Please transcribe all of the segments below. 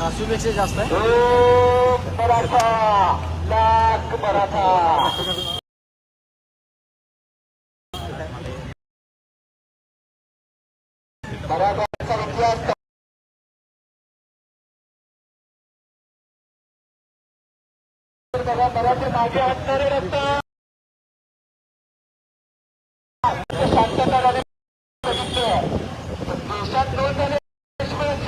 सासूपेक्षा जास्त आहे. मराठी मागे असणारे रस्ता शांतता झाली देशात नोंद झाल्याशिवाय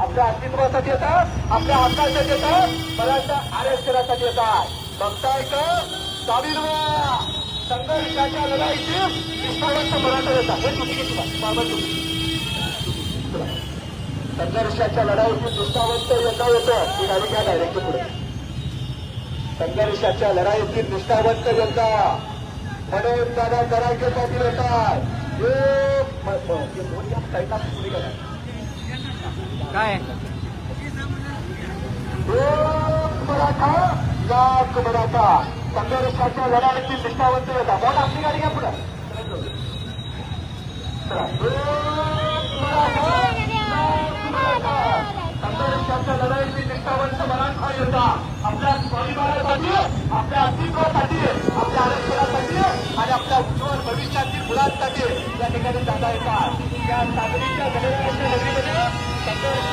आपल्या अस्तित्वासाठी येतात आपल्या हक्कासाठी येतात बऱ्याचशा आरक्षणासाठी येतात बघताय का साविरवा संघर्षाच्या लढाईची कृष्णावर्त मराठा येतात हे चुकीची बात बाबा संघर्षाच्या लढाईची निष्ठावंत येता येतं ती गाडी घ्या डायरेक्ट पुढे. संघर्षाच्या लढाईतील निष्ठावंत यंदा. म्हणून दादा जरांगे पाटील हे. काय? एक मराठा लाख मराठा. संघर्षाच्या लढाईतील निष्ठावंत यंदा बोल आपली गाडी. एक मराठा. संघर्षाच्या लढाईतील निष्ठावंत मराठा योद्धा आपल्या स्वाभिमानासाठी आपल्या अस्तित्वासाठी आपल्या आरक्षणासाठी आणि आपल्या उज्ज्वल भविष्यातील मुलांसाठी या ठिकाणी दादा येतात. या सागरीच्या गणराज्य नगरीमध्ये संघर्ष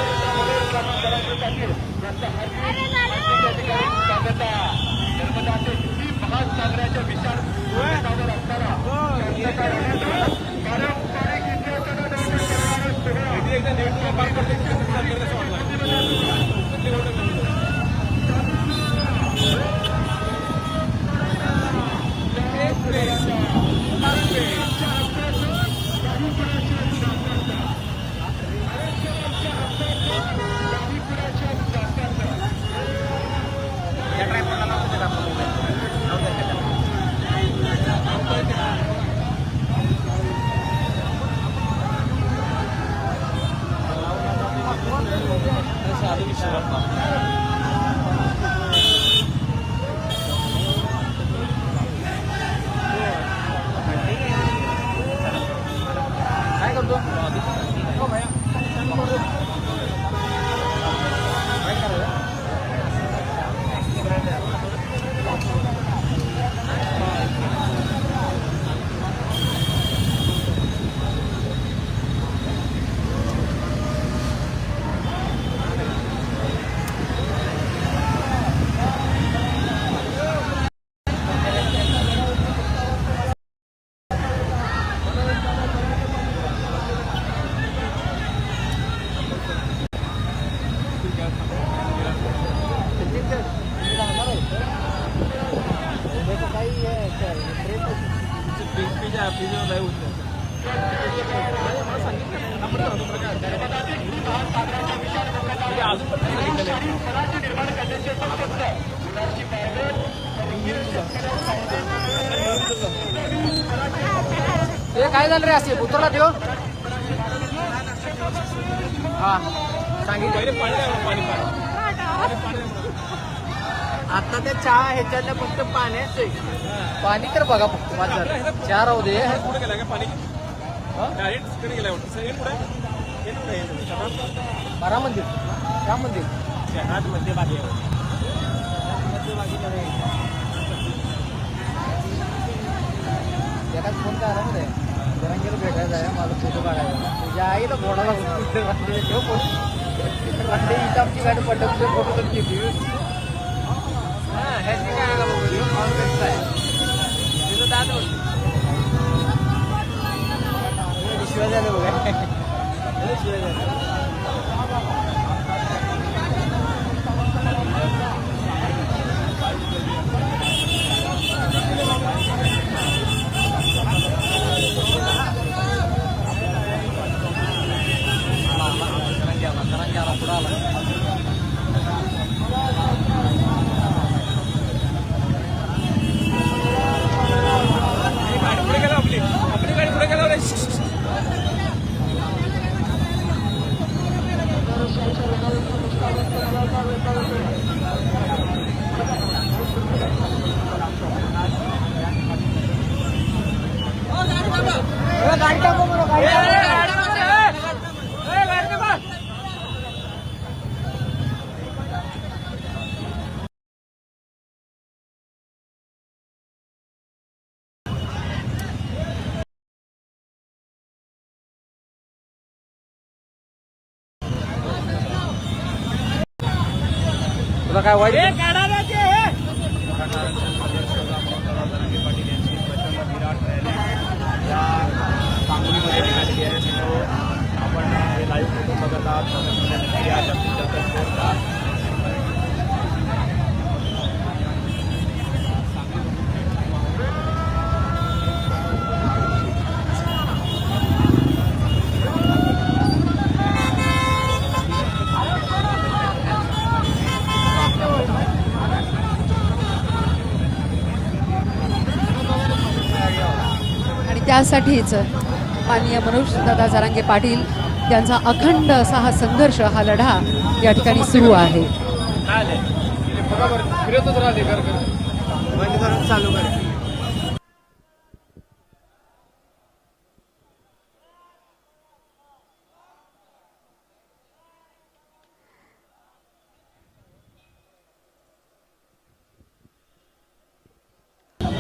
करण्यासाठी या ठिकाणी स्वागत आहे नर्मदाचे किती महासागराच्या विचार भूमिकावर असणारा दर्शन करणारा ते काय झालं रे असे? उतरला देव हा सांगितलं. आता ते चहा ह्याच्यातल्या फक्त पाण्याच आहे. पाणी तर बघा फक्त माझं. चहा राहू दे. पुढे गेला का पाणी डायरेक्ट तिकडे गेला वाटतं हे बारा मंदिर. राम मंदिर? शहरात मध्ये बाकी एकाच फोन काय मध्ये? जरांगीला भेटायला आहे माझा फोटो काढायला. तुझ्या आईला फोडायला ठेव फोन इथं आमची गाडी पडलं फोटो तर घेतली ह्याची काय आहे तिथं दाद शिवाय झालं बघा. शिवाय झालं కూడా काय वाईट सांगलीमध्ये निघालेली आहे मित्र आपण हे लाईव्ह फोटो बघत आहात त्याच्यामध्ये नक्की या जास्तीत जास्त शेअर करा आणि त्यासाठीच माननीय मनोज दादा जारांगे पाटील त्यांचा अखंड असा हा संघर्ष हा लढा या ठिकाणी सुरू आहे. चालू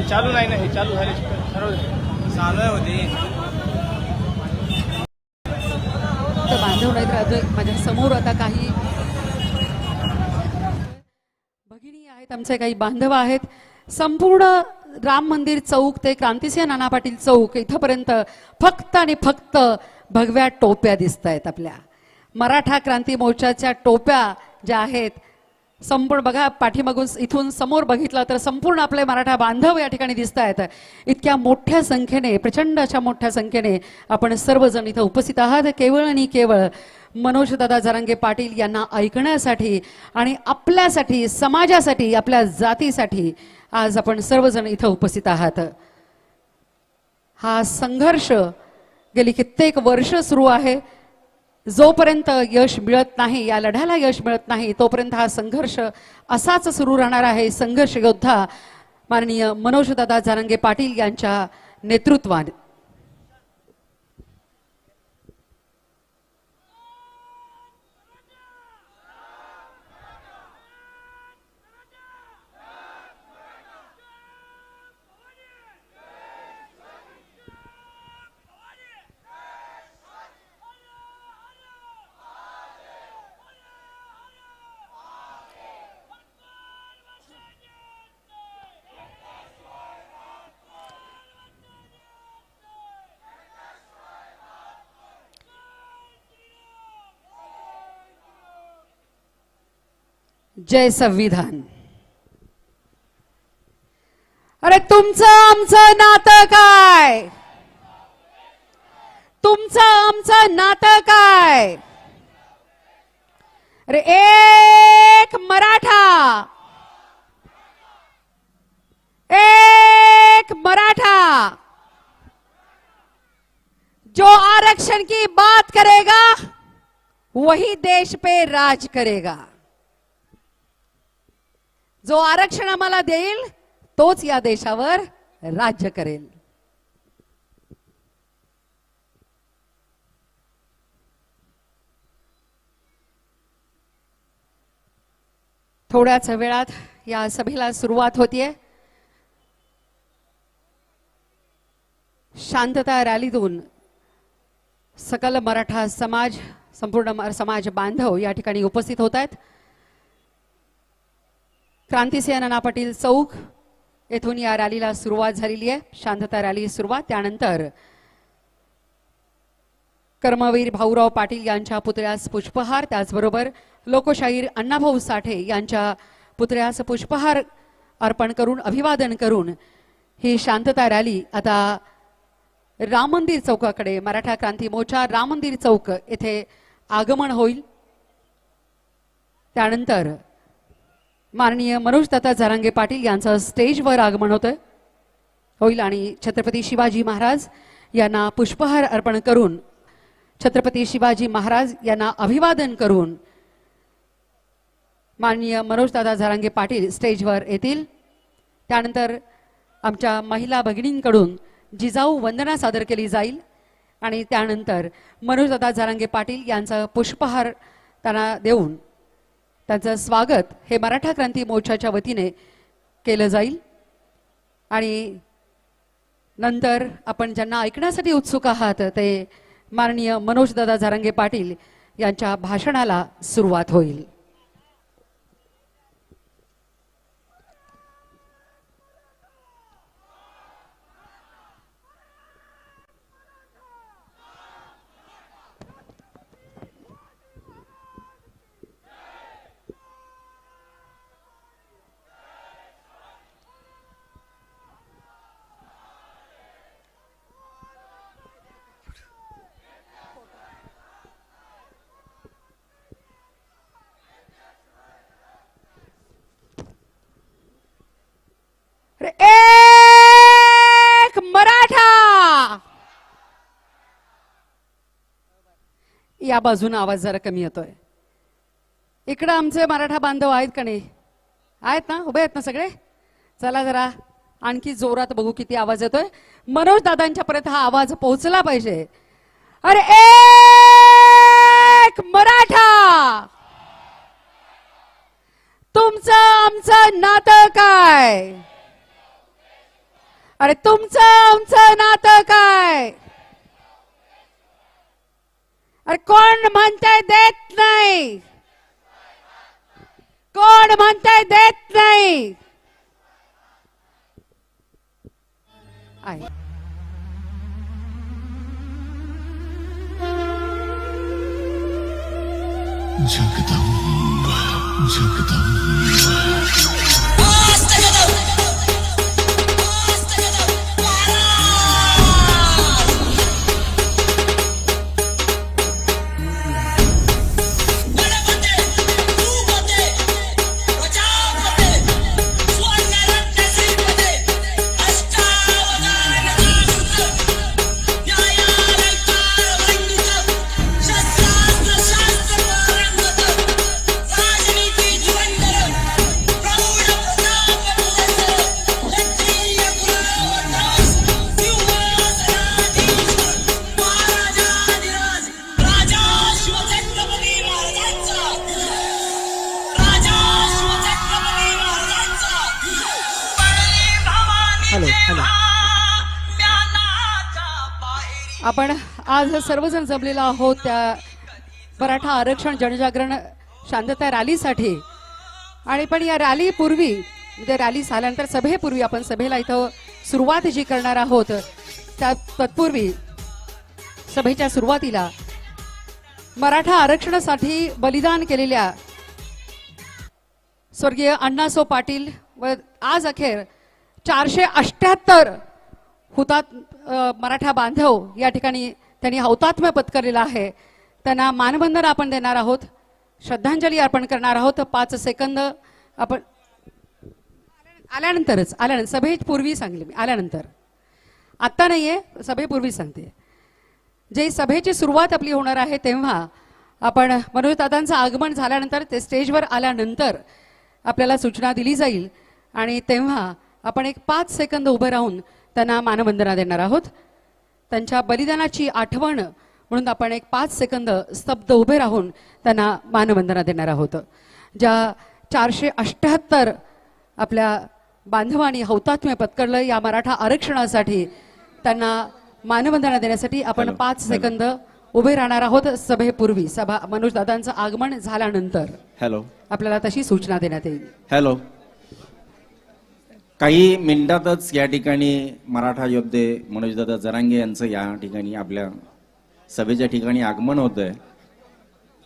चालू नाही ना हे चालू झाले सर्व चालू होती तर बांधव नाहीत राहतोय माझ्यासमोर आता काही भगिनी आहेत आमचे काही बांधव आहेत. संपूर्ण राम मंदिर चौक ते क्रांतिसिंह नाना पाटील चौक इथंपर्यंत फक्त आणि फक्त भगव्या टोप्या दिसत आहेत आपल्या. मराठा क्रांती मोर्चाच्या टोप्या ज्या आहेत संपूर्ण बघा पाठीमागून इथून समोर बघितलं तर संपूर्ण आपले मराठा बांधव या ठिकाणी दिसत आहेत इतक्या मोठ्या संख्येने प्रचंड अशा मोठ्या संख्येने आपण सर्वजण इथं उपस्थित आहात. केवळ आणि केवळ मनोजदादा जरांगे पाटील यांना ऐकण्यासाठी आणि आपल्यासाठी समाजासाठी आपल्या जातीसाठी आज आपण सर्वजण इथं उपस्थित आहात. हा संघर्ष गेली कित्येक वर्ष सुरू आहे. जोपर्यंत यश मिळत नाही या लढ्याला यश मिळत नाही तोपर्यंत हा संघर्ष असाच सुरू राहणार आहे. संघर्ष योद्धा माननीय मनोजदादा जारंगे पाटील यांच्या नेतृत्वात जय संविधान. अरे तुमचं आमचं नातं काय? तुमचं आमचं नातं काय? अरे एक मराठा. एक मराठा. जो आरक्षण की बात करेगा वही देश पे राज करेगा. जो आरक्षण आम्हाला देईल तोच या देशावर राज्य करेल. थोड्याच वेळात या सभेला सुरुवात होतीये. शांतता रॅलीतून सकल मराठा समाज संपूर्ण समाज बांधव या ठिकाणी उपस्थित होत आहेत. क्रांतीसिंह नाना पाटील चौक येथून या रॅलीला सुरुवात झालेली आहे. शांतता रॅली सुरुवात. त्यानंतर कर्मवीर भाऊराव पाटील यांच्या पुतळ्यास पुष्पहार त्याचबरोबर लोकशाहीर अण्णाभाऊ साठे यांच्या पुतळ्यास पुष्पहार अर्पण करून अभिवादन करून ही शांतता रॅली आता राम मंदिर चौकाकडे मराठा क्रांती मोर्चा राम मंदिर चौक येथे आगमन होईल. त्यानंतर माननीय मनोजदत्ता जरांगे पाटील यांचं स्टेजवर आगमन होतं होईल आणि छत्रपती शिवाजी महाराज यांना पुष्पहार अर्पण करून छत्रपती शिवाजी महाराज यांना अभिवादन करून माननीय मनोजदादा झरांगे पाटील स्टेजवर येतील. त्यानंतर आमच्या महिला भगिनींकडून जिजाऊ वंदना सादर केली जाईल आणि त्यानंतर मनोजदादा झरांगे पाटील यांचा पुष्पहार त्यांना देऊन त्यांचं स्वागत हे मराठा क्रांती मोर्चाच्या वतीने केलं जाईल. आणि नंतर आपण ज्यांना ऐकण्यासाठी उत्सुक आहात ते माननीय मनोजदादा झारंगे पाटील यांच्या भाषणाला सुरुवात होईल. एक मराठा. या बाजून आवाज जरा कमी येतोय. इकडं आमचे मराठा बांधव आहेत का नाही? आहेत ना? उभे आहेत ना सगळे? चला जरा आणखी जोरात बघू किती आवाज येतोय. मनोज दादांच्या पर्यंत हा आवाज पोहोचला पाहिजे. अरे एक मराठा! तुमचं आमचं नातं काय? अरे तुमचं आमचं नातं काय? अरे कोण म्हणताय देत नाही? कोण म्हणताय देत नाही? आहे जगदंब जगदंब. आपण आज सर्वजण जमलेलो आहोत त्या मराठा आरक्षण जनजागरण शांतता रॅलीसाठी. आणि पण या रॅलीपूर्वी म्हणजे रॅली झाल्यानंतर सभेपूर्वी आपण सभेला इथं सुरुवात जी करणार आहोत. त्या तत्पूर्वी सभेच्या सुरुवातीला मराठा आरक्षणासाठी बलिदान केलेल्या स्वर्गीय अण्णासो पाटील व आज अखेर चारशे अष्ट्याहत्तर हुतात्मा मराठा बांधव या ठिकाणी त्यांनी हौतात्म्य पत्करलेलं आहे. त्यांना मानवंदन आपण देणार आहोत. श्रद्धांजली अर्पण करणार आहोत. पाच सेकंद आपण आल्यानंतरच आल्यानंतर सभेपूर्वी सांगले मी आल्यानंतर. आत्ता नाही आहे सभेपूर्वी सांगते. जे सभेची सुरुवात आपली होणार आहे तेव्हा आपण मनोज दादांचं आगमन झाल्यानंतर ते स्टेजवर आल्यानंतर आपल्याला सूचना दिली जाईल. आणि तेव्हा आपण एक पाच सेकंद उभं राहून त्यांना मानवंदना देणार आहोत. त्यांच्या बलिदानाची आठवण म्हणून आपण एक पाच सेकंद स्तब्ध उभे राहून त्यांना मानवंदना देणार आहोत. ज्या चारशे अष्ट्याहत्तर आपल्या बांधवांनी हौतात्म्य पत्करलं या मराठा आरक्षणासाठी त्यांना मानवंदना देण्यासाठी आपण पाच सेकंद उभे राहणार आहोत. सभेपूर्वी सभा मनोज दादांचं आगमन झाल्यानंतर हॅलो आपल्याला तशी सूचना देण्यात येईल. हॅलो काही मिनिटातच या ठिकाणी मराठा योद्धे मनोजदादा जरांगे यांचं या ठिकाणी आपल्या सभेच्या ठिकाणी आगमन होत आहे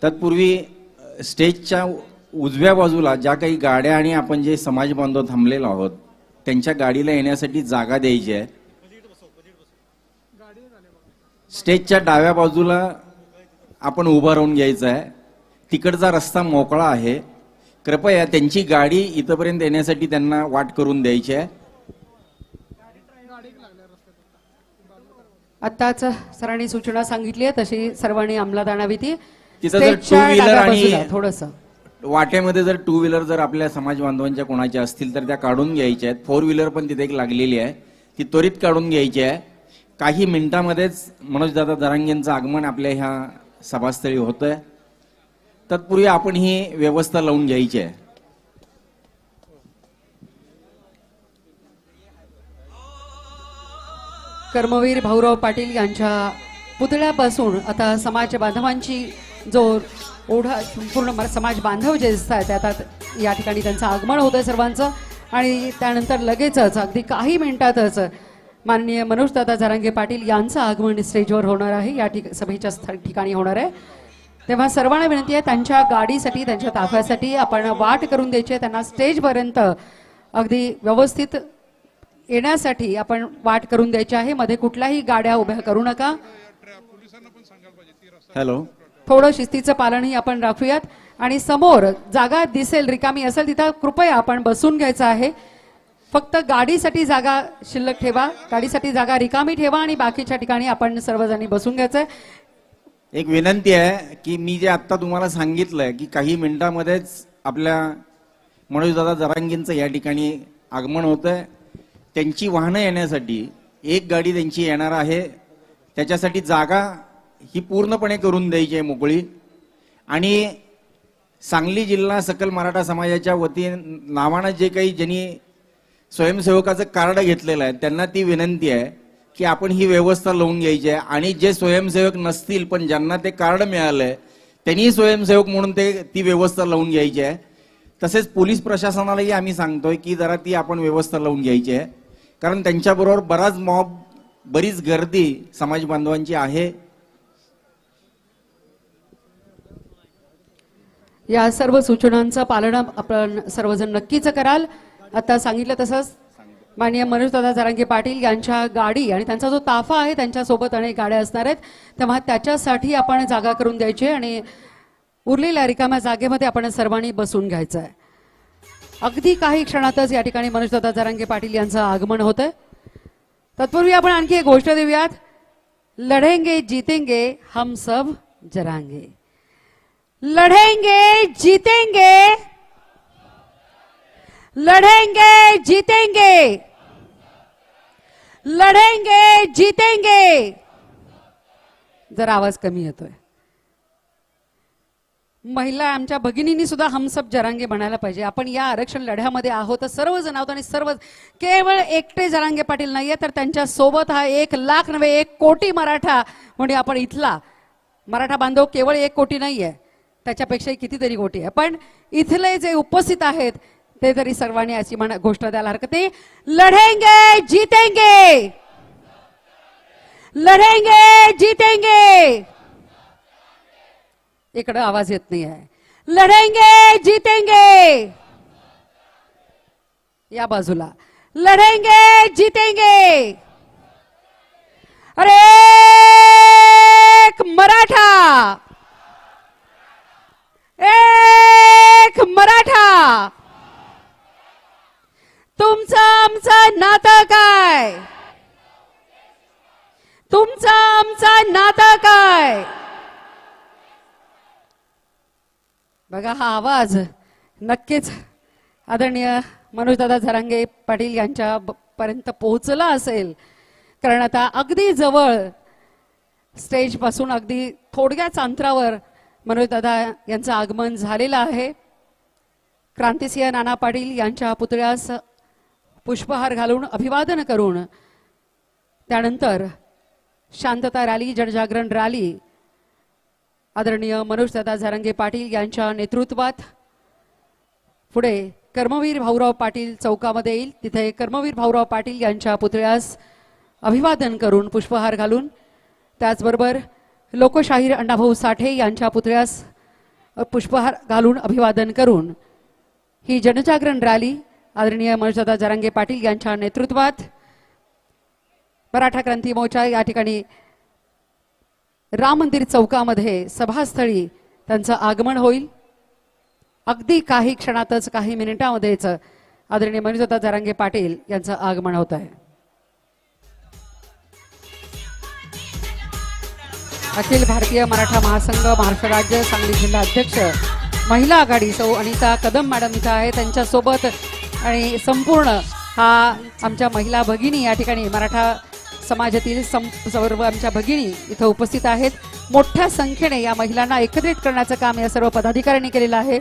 तत्पूर्वी स्टेजच्या उजव्या बाजूला ज्या काही गाड्या आणि आपण जे समाज बांधव थांबलेलो आहोत त्यांच्या गाडीला येण्यासाठी जागा द्यायची आहे. स्टेजच्या डाव्या बाजूला आपण उभं राहून घ्यायचं आहे. तिकडचा रस्ता मोकळा आहे. कृपया त्यांची गाडी इथपर्यंत येण्यासाठी त्यांना वाट करून द्यायची आहे. आत्ताच सरांनी सूचना सांगितली आहे तशी सर्वांनी अंमलात आणावी ती. तिथं जर स्टेजच्या wheeler डाव्या आणि- थोडंसं. वाट्यामध्ये जर टू व्हीलर जर आपल्या समाज बांधवांच्या कोणाच्या असतील तर त्या काढून घ्यायच्या आहेत. फोर व्हीलर पण तिथे एक लागलेली आहे. ती त्वरित काढून घ्यायची आहे. काही मिनिटामध्येच मनोजदादा दरांगेंचं आगमन आपल्या ह्या सभास्थळी होतंय. तत्पूर्वी आपण ही व्यवस्था लावून घ्यायची आहे. कर्मवीर भाऊराव पाटील यांच्या पुतळ्यापासून आता समाज बांधवांची जो ओढा संपूर्ण समाज बांधव जे दिसत आता या ठिकाणी त्यांचं आगमन होतं सर्वांचं. आणि त्यानंतर लगेचच अगदी काही मिनिटातच माननीय मनोजदादा जरांगे पाटील यांचं आगमन स्टेजवर होणार आहे. या ठिक सभेच्या स्थ- ठिकाणी होणार आहे. तेव्हा सर्वांना विनंती आहे त्यांच्या गाडीसाठी त्यांच्या ताफ्यासाठी आपण वाट करून द्यायची आहे. त्यांना स्टेजपर्यंत अगदी व्यवस्थित येण्यासाठी आपण वाट करून द्यायची आहे. मध्ये कुठल्याही गाड्या उभ्या करू नका. हॅलो थोडं शिस्तीचं पालनही आपण राखूयात. आणि समोर जागा दिसेल रिकामी असेल तिथं कृपया आपण बसून घ्यायचं आहे. फक्त गाडीसाठी जागा शिल्लक ठेवा. गाडीसाठी जागा रिकामी ठेवा आणि बाकीच्या ठिकाणी आपण सर्वजणी बसून घ्यायचंय एक विनंती आहे की मी जे आत्ता तुम्हाला सांगितलंय की काही मिनिटांमध्येच आपल्या मनोजदादा जरांगींचं या ठिकाणी आगमन होत आहे त्यांची वाहनं येण्यासाठी एक गाडी त्यांची येणार आहे. त्याच्यासाठी जागा ही पूर्णपणे करून द्यायची आहे मोकळी. आणि सांगली जिल्हा सकल मराठा समाजाच्या वतीने नावानं जे काही ज्यांनी स्वयंसेवकाचं कार्ड घेतलेलं आहे त्यांना ती विनंती आहे की आपण ही व्यवस्था लावून घ्यायची आहे. आणि जे स्वयंसेवक नसतील पण ज्यांना ते कार्ड मिळालंय त्यांनी स्वयंसेवक म्हणून ते ती व्यवस्था लावून घ्यायची आहे. तसेच पोलीस प्रशासनालाही आम्ही सांगतोय की जरा ती आपण व्यवस्था लावून घ्यायची आहे. कारण त्यांच्याबरोबर बराच मॉब बरीच गर्दी समाज बांधवांची आहे. या सर्व सूचनांचं पालन आपण सर्वजण नक्कीच कराल. आता सांगितलं तसंच माननीय मनोजदादा जारांगे पाटील यांच्या गाडी आणि त्यांचा जो ताफा आहे त्यांच्यासोबत अनेक गाड्या असणार आहेत. तेव्हा त्याच्यासाठी आपण जागा करून द्यायची आणि उरलेल्या रिकाम्या जागेमध्ये आपण सर्वांनी बसून घ्यायचं आहे अगदी काही क्षणातच या ठिकाणी मनोजदादा जारांगे पाटील यांचं आगमन होतं तत्पूर्वी आपण आणखी एक गोष्ट देऊयात. लढेंगे जीतेंगे हम सब जरांगे. लढेंगे जीतेंगे लढेंगे जीतेंगे. लढेंगे जीतेंगे. जरा आवाज कमी येतोय. महिला आमच्या भगिनींनी सुद्धा हमसब जरांगे म्हणायला पाहिजे. आपण या आरक्षण लढ्यामध्ये आहोत सर्वजण आहोत आणि सर्व केवळ एकटे जरांगे पाटील नाहीये तर त्यांच्यासोबत हा एक लाख नव्हे एक कोटी मराठा म्हणजे आपण इथला मराठा बांधव केवळ एक कोटी नाहीये. त्याच्यापेक्षाही कितीतरी कोटी आहे. पण इथले जे उपस्थित आहेत ते तरी सर्वांनी अशी म्हणा गोष्ट द्यायला हरकत नाही. लढेंगे जीतेंगे. लढेंगे जीतेंगे. इकडं आवाज येत नाही आहे. लढेंगे जीतेंगे. या बाजूला. लढेंगे जीतेंगे. अरे एक मराठा. एक मराठा. तुमचं आमचं नातं काय? तुमचं आमचं नातं काय? बघा हा आवाज नक्कीच आदरणीय मनोजदादा झरांगे पाटील यांच्या पर्यंत पोहोचला असेल. कारण आता अगदी जवळ स्टेजपासून अगदी थोडक्याच अंतरावर मनोजदादा यांचं आगमन झालेलं आहे. क्रांतिसिंह नाना पाटील यांच्या पुतळ्यास पुष्पहार घालून अभिवादन करून त्यानंतर शांतता रॅली जनजागरण रॅली आदरणीय मनोजदादा झारंगे पाटील यांच्या नेतृत्वात पुढे कर्मवीर भाऊराव पाटील चौकामध्ये येईल. तिथे कर्मवीर भाऊराव पाटील यांच्या पुतळ्यास अभिवादन करून पुष्पहार घालून त्याचबरोबर लोकशाहीर अण्णाभाऊ साठे यांच्या पुतळ्यास पुष्पहार घालून अभिवादन करून ही जनजागरण रॅली आदरणीय मनोजदादा जरांगे पाटील यांच्या नेतृत्वात मराठा क्रांती मोर्चा या ठिकाणी राम मंदिर चौकामध्ये सभास्थळी त्यांचं आगमन होईल. अगदी काही क्षणातच काही मिनिटामध्येच आदरणीय मनोजदादा जरांगे पाटील यांचं आगमन होत आहे. अखिल भारतीय मराठा महासंघ महाराष्ट्र राज्य सांगली जिल्हा अध्यक्ष महिला आघाडी सौ अनिता कदम मॅडम इथं आहे त्यांच्यासोबत आणि संपूर्ण हा आमच्या महिला भगिनी या ठिकाणी मराठा समाजातील सं सर्व आमच्या भगिनी इथं उपस्थित आहेत. मोठ्या संख्येने या महिलांना एकत्रित करण्याचं काम या सर्व पदाधिकाऱ्यांनी केलेलं आहे.